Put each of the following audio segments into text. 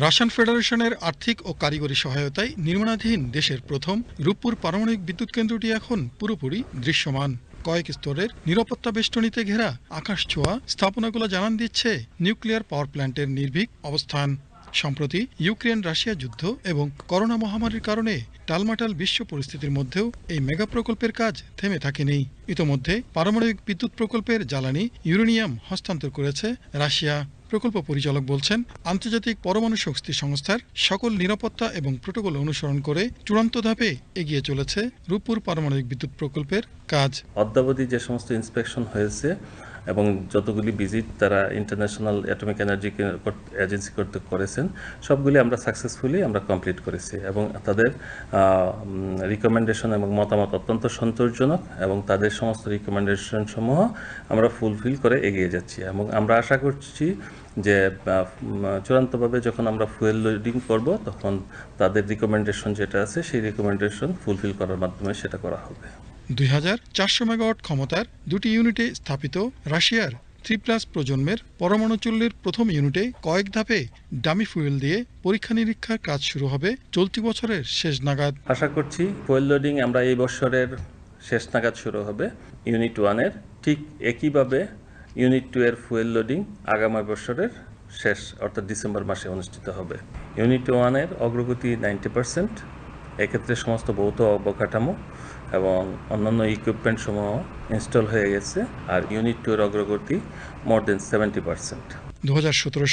Russian ফেডারেশনের আর্থিক ও কারিগরি সহায়তায় নির্মাণাধীন দেশের প্রথম রূপপুর পারমাণবিক বিদ্যুৎ কেন্দ্রটি এখন পুরোপুরি দৃশ্যমান। কয়েক স্তরের নিরাপত্তা বেষ্টনীতে ঘেরা আকাশ ছোঁয়া স্থাপনাগুলো জানান দিচ্ছে নিউক্লিয়ার পাওয়ার প্ল্যান্টের নির্ভীক অবস্থান। সম্প্রতি ইউক্রেন রাশিয়া যুদ্ধ এবং করোনা মহামারীর কারণে টালমাটাল বিশ্ব পরিস্থিতির মধ্যেও এই মেগা প্রকল্পের কাজ থেমে থাকেনি। ইতোমধ্যে পারমাণবিক বিদ্যুৎ প্রকল্পের জ্বালানি ইউরেনিয়াম হস্তান্তর করেছে রাশিয়া। প্রকল্প পরিচালক বলছেন, আন্তর্জাতিক পরমাণু শক্তি সংস্থার সকল নিরাপত্তা এবং প্রোটোকল অনুসরণ করে চূড়ান্ত ধাপে এগিয়ে চলেছে রূপপুর পারমাণবিক বিদ্যুৎ প্রকল্পের কাজ। অদ্যাবধি যে সমস্ত ইন্সপেকশন হয়েছে এবং যতগুলি ভিজিট তারা ইন্টারন্যাশনাল অ্যাটমিক এনার্জি এজেন্সি করতে করেছেন, সবগুলি আমরা সাকসেসফুলি আমরা কমপ্লিট করেছি এবং তাদের রিকমেন্ডেশন এবং মতামত অত্যন্ত সন্তোষজনক এবং তাদের সমস্ত রিকমেন্ডেশন সমূহ আমরা ফুলফিল করে এগিয়ে যাচ্ছি এবং আমরা আশা করছি যে চূড়ান্তভাবে যখন আমরা ফুয়েল লোডিং করব তখন তাদের রিকমেন্ডেশন যেটা আছে সেই রিকমেন্ডেশন ফুলফিল করার মাধ্যমে সেটা করা হবে। দুই হাজার চারশো মেগাওয়াট ক্ষমতার দুটি ইউনিটে স্থাপিত রাশিয়ার থ্রি প্লাস প্রজন্মের পরমাণু চুল্লির প্রথম ইউনিটে কয়েক ধাপে ডামি ফুয়েল দিয়ে পরীক্ষা নিরীক্ষার কাজ শুরু হবে চলতি বছরের শেষ নাগাদ। আশা করছি ফুয়েল লোডিং আমরা এই বছরের শেষ নাগাদ শুরু হবে। ইউনিট ওয়ানের ঠিক একইভাবে ইউনিট টু এর ফুয়েল লোডিং আগামী বছরের শেষ, অর্থাৎ ডিসেম্বর মাসে অনুষ্ঠিত হবে। ইউনিট ওয়ানের অগ্রগতি নাইনটি পার্সেন্ট। এক্ষেত্রে সমস্ত ভৌত অবকাঠামো এবং অন্যান্য ইকুইপমেন্ট সমূহ ইনস্টল হয়ে গেছে আর ইউনিট টু এর অগ্রগতি মোর দেন সেভেন্টি পার্সেন্ট দু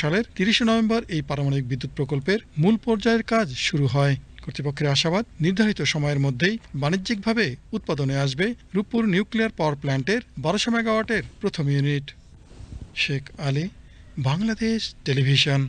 সালের তিরিশে নভেম্বর এই পারমাণবিক বিদ্যুৎ প্রকল্পের মূল পর্যায়ের কাজ শুরু হয়। কর্তৃপক্ষের আশাবাদ, নির্ধারিত সময়ের মধ্যেই বাণিজ্যিকভাবে উৎপাদনে আসবে রূপপুর নিউক্লিয়ার পাওয়ার প্ল্যান্টের বারোশো মেগাওয়াটের প্রথম ইউনিট শেখ আলী, বাংলাদেশ টেলিভিশন।